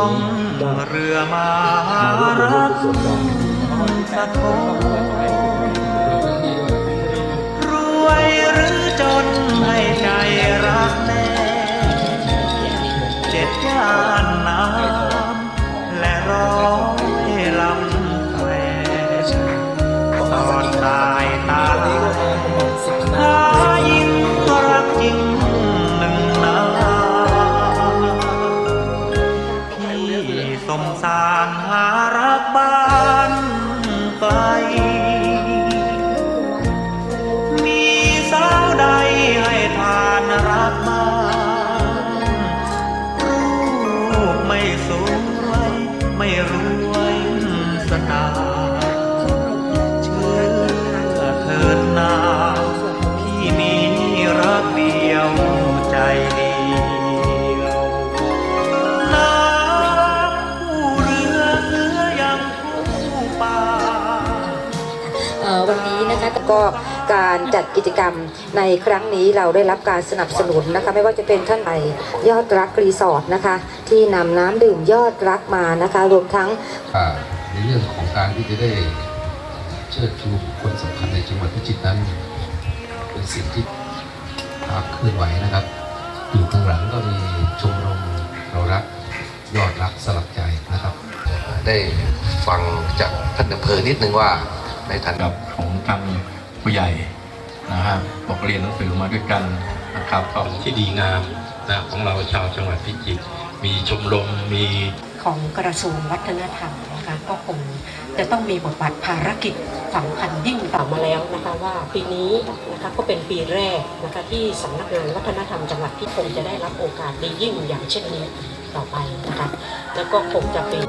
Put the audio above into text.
องเรือมารักสะทน สารหารักบ้านไกล มีสาวใดให้ทานรักบ้างรูปไม่สวยไม่รวยสนาเชื่อเถิดนาพี่มีรักเดียวใจเดียว วันนี้นะคะก็การจัดกิจกรรมในครั้งนี้เราได้รับการสนับสนุนนะคะ ไม่ว่าจะเป็นท่านไปยอดรักรีสอร์ทนะคะ ที่นำน้ำดื่มยอดรักมานะคะ รวมทั้งอ่าในเรื่องของการที่จะได้เชิดชูบุคคนสำคัญในจังหวัดพิจิตรนั้น เป็นสิ่งที่ภาพเคลื่อนไหวนะครับ อยู่ข้างหลังก็มีชมรมเรารักยอดรักสลักใจนะครับ ได้ฟังจากท่านอำเภอนิดนึงว่า ในฐานะกับของทางผู้ใหญ่นะฮะบอกเรียนหนังสือมาด้วยกันนะครับก็ที่ดีงามนะของเราชาวจังหวัดพิจิตรมีชมรมมีของกระทรวงวัฒนธรรมนะคะก็คงจะต้องมีบทบาทภารกิจสำคัญยิ่งต่อมาแล้วนะคะว่าปีนี้นะคะก็เป็นปีแรกนะคะที่สำนักงานวัฒนธรรมจังหวัดที่คงจะได้รับโอกาสดียิ่งอย่างเช่นนี้ต่อไปนะคะแล้วก็คงจะเป็น